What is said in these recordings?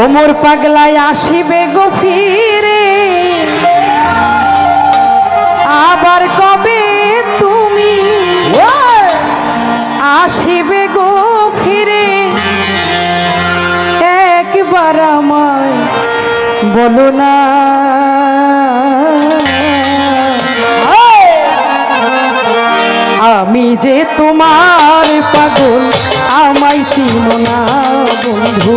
ওমর পাগলায় আসিবে গো ফিরে। আবার কবে তুমি আসিবে গো ফিরে? একবার আমায় বলো না। আমি যে তোমার পাগল, আমায় চিনো না বন্ধু।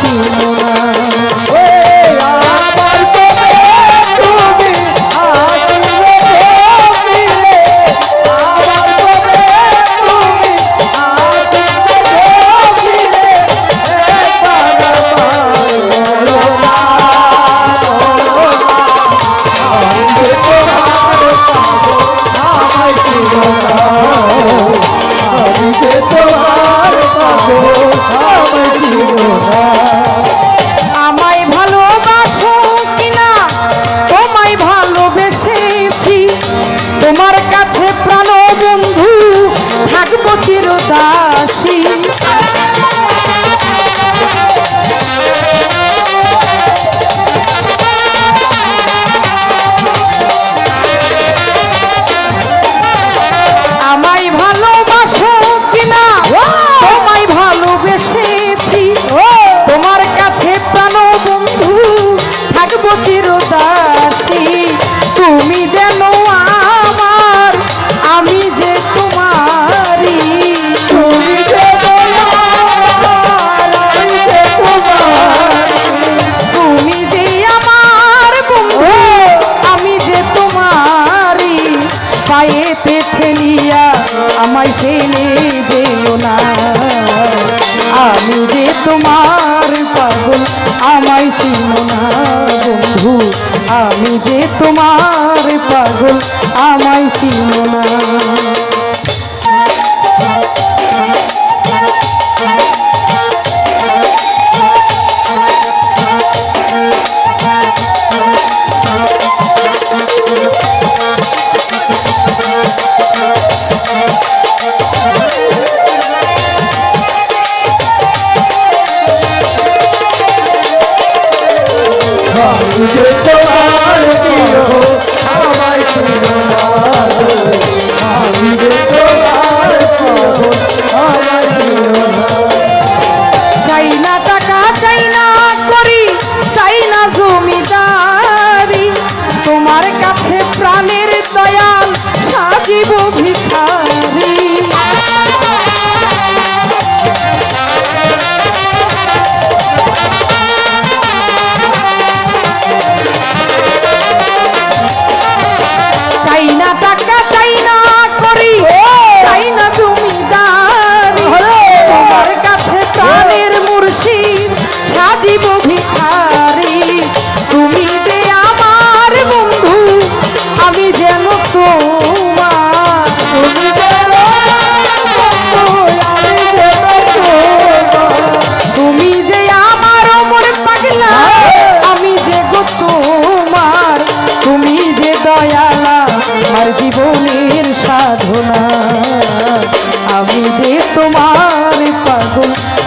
ছিল না। যে তোমার আমায়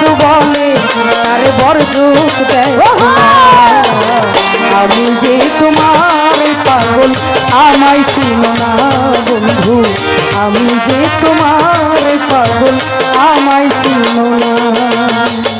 কিছু বলে আর বর যোগ দেয়। আমি যে তোমার পাগল, আমায় ছিল না বন্ধু। আমি যে তোমার পাগল, আমায় ছিল না।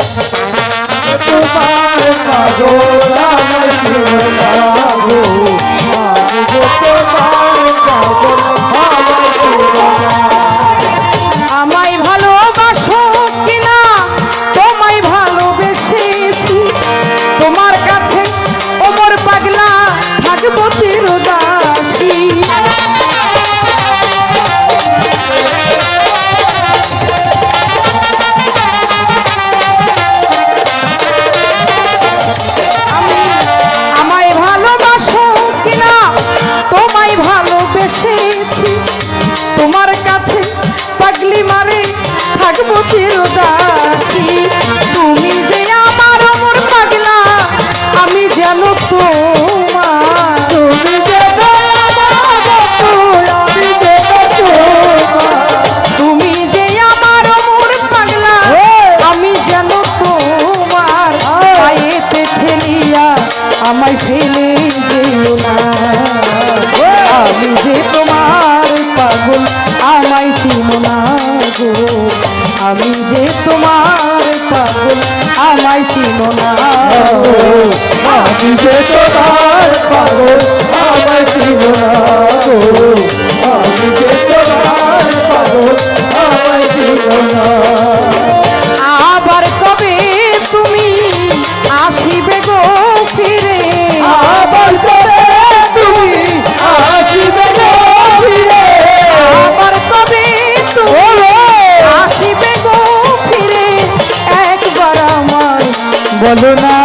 বলো না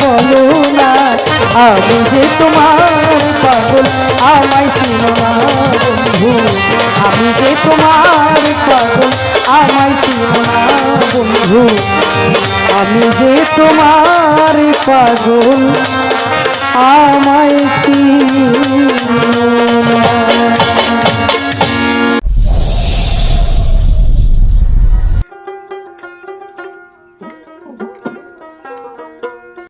বলো না, আমি যে তোমার পাগল, আমায় চিনো না বন্ধু। আমি যে তোমার পাগল, আমায় চিনো না বন্ধু। আমি যে তোমার পাগল, আমায় চিনো না।